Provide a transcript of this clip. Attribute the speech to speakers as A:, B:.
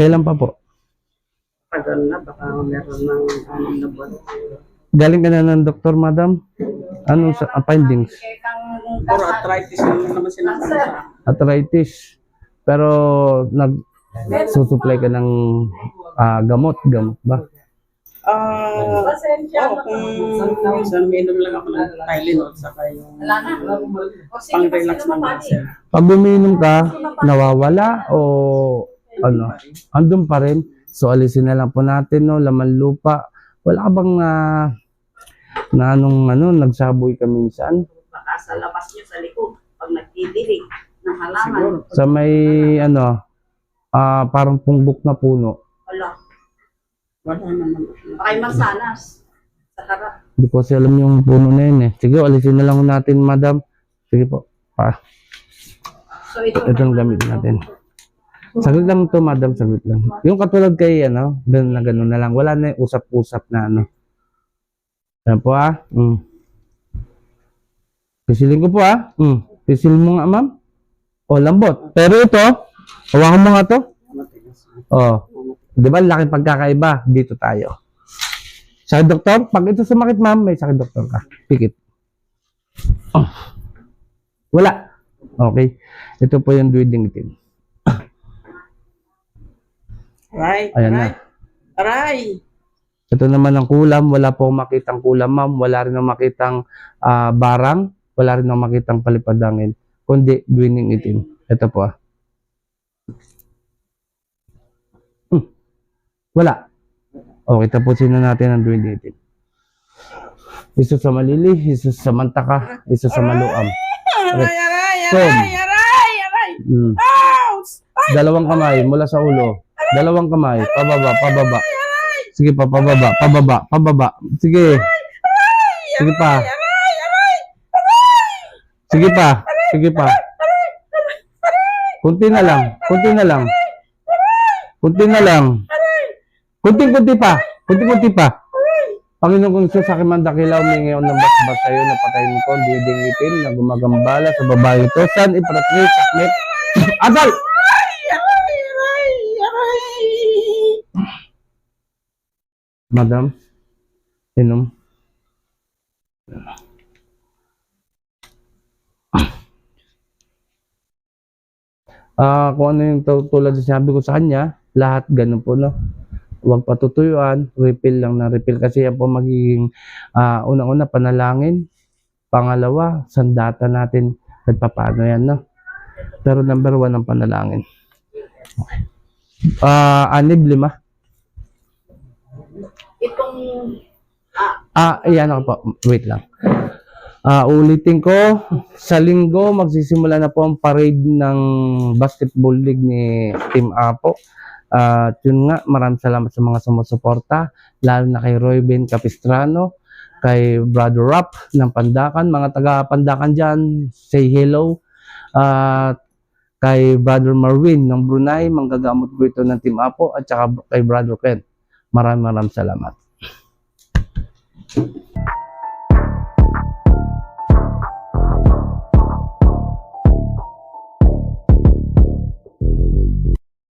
A: Kailan pa po?
B: Tagal na, baka meron ng anong na buwan.
A: Galing ka na ng doktor, madam? Anong sa, ah, findings?
B: Puro arthritis lang naman sinasabi.
A: Arthritis. Pero nag susupply ka ng ah, gamot, gamot ba?
B: Ah, oo, kung minsan minum lang ako ng Tylenol saka yung pang-relax ng muscle.
A: Pag umiinom ka, nawawala o ano, andun pa rin. So alisin na lang po natin, no, laman lupa. Wala ka bang ah, na anong ano, nagsaboy ka minsan?
C: baka sa labas niyo sa likod pag nagdidilig ng halaman.
A: Sa may ano, ah, parang pungbok na puno.
C: Wala.
B: Naman.
C: Baka yung mansanas. Sa harap.
A: Hindi ko kasi alam yung puno na yun eh. Sige, alisin na lang natin, madam. Sige po. Pa.
C: So ito.
A: Ito ang gamit natin. Saglit lang to, madam. Saglit lang. Yung katulad kay, ano, ganun na ganun na lang. Wala na yung usap-usap na ano. Yan po ah. Mm. Pisilin ko po ah. Mm. Pisilin mo nga, ma'am. O, lambot. Pero ito, hawakan mo nga to. Oh. Di ba, laki pagkakaiba. Dito tayo. Sa doktor, pag ito sumakit, ma'am, may sakit doktor ka. Pikit. Oh. Wala. Okay. Ito po yung duwiding itim.
B: Aray,
A: Ayan
B: aray,
A: na.
B: aray.
A: Ito naman ang kulam. Wala po akong makitang kulam, ma'am. Wala rin akong makitang ah, barang. Wala rin akong makitang palipadangin. Kundi duwiding itim. Ito po ah. Wala. Okay, tapusin na natin ang duwiding itim. Isa sa malili, isa sa mantaka, isa sa maluam.
B: Aray, aray, aray, aray, aray.
A: Mm. Dalawang kamay mula sa ulo. Dalawang kamay, pababa, pababa. Sige pa, pababa, pababa, pababa. Sige. Sige pa. Sige pa, sige pa. Kunti na lang, kunti na lang. Kunti na lang. Kunti-kunti pa, kunti-kunti pa. Panginoon kong sa aking mandakilaw, may ngayon ng basbas sa'yo na patayin ko, diding itin na gumagambala sa babae ito. San ipratri,
B: aray, aray.
A: Madam, inom. Ah, kung ano yung tu- tulad sa sinabi ko sa kanya, lahat ganun po, no? Huwag patutuyuan, refill lang na refill kasi yan po magiging ah, unang-una panalangin. Pangalawa, sandata natin at paano yan, no? Pero number one ang panalangin. Okay. Ah, anib, lima.
C: Itong
A: Ah, ayan ako po. Wait lang. Ah, ulitin ko, sa linggo magsisimula na po ang parade ng basketball league ni Team Apo. At yun nga, maraming salamat sa mga sumusuporta, lalo na kay Roy Ben Capistrano, kay Brother Rap ng Pandakan, mga taga Pandakan dyan, say hello. At kay Brother Marvin ng Brunei, manggagamot ko ito ng Team Apo, at saka kay Brother Ken. Maraming maraming salamat.